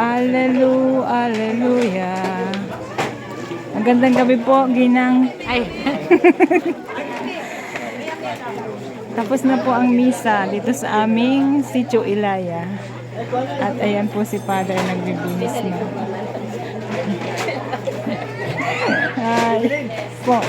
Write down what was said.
Alelu, aleluya. Ang gandang gabi po, Ginang. Ay, Tapos na po ang misa dito sa aming Sitio Ilaya. At ayan po si Father nagbibinis na. Hi. Po.